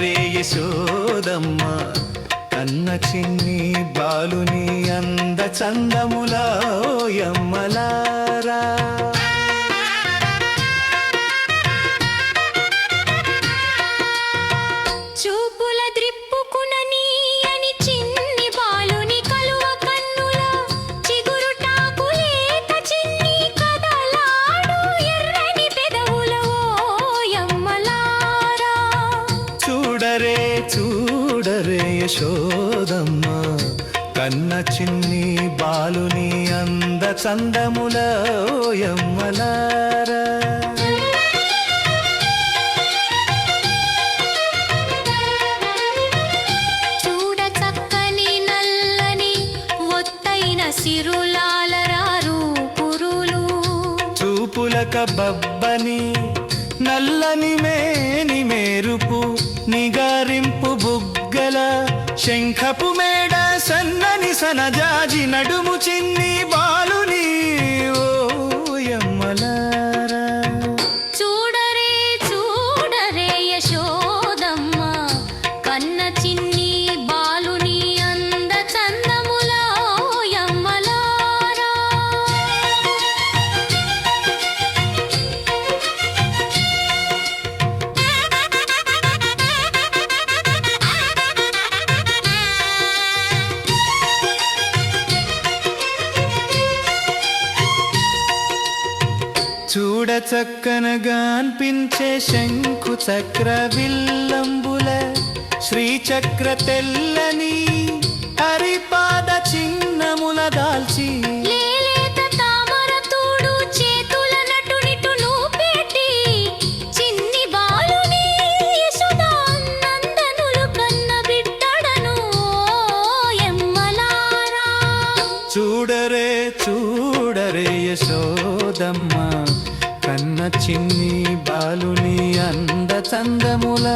రే యశోదమ్మ కన్న చిన్ని బాలుని అంద చందముల యమ్మలా చూడరే చూడరే యశోదమ్మ. కన్న చిన్ని బాలుని అంద చందముల యమ్మలారా చూడ చక్కని నల్లని ఒత్తైన సిరులాలరారు పురులు. చూపులక బబ్బని నల్లని మేని మేరుపు. నిగారింపు బుగ్గల శంఖపు మేడ సన్నని సనజాజి నడుము చిన్ని చూడ చక్కనగా అనిపించే శంకు చక్ర విల్లంబుల శ్రీచక్ర తెల్లని హరిపాద చిహ్నముల దాల్చి. లేలేత తామర తోడు యశోదమ్మ కన్న చిన్ని బాలుని అంద చందముల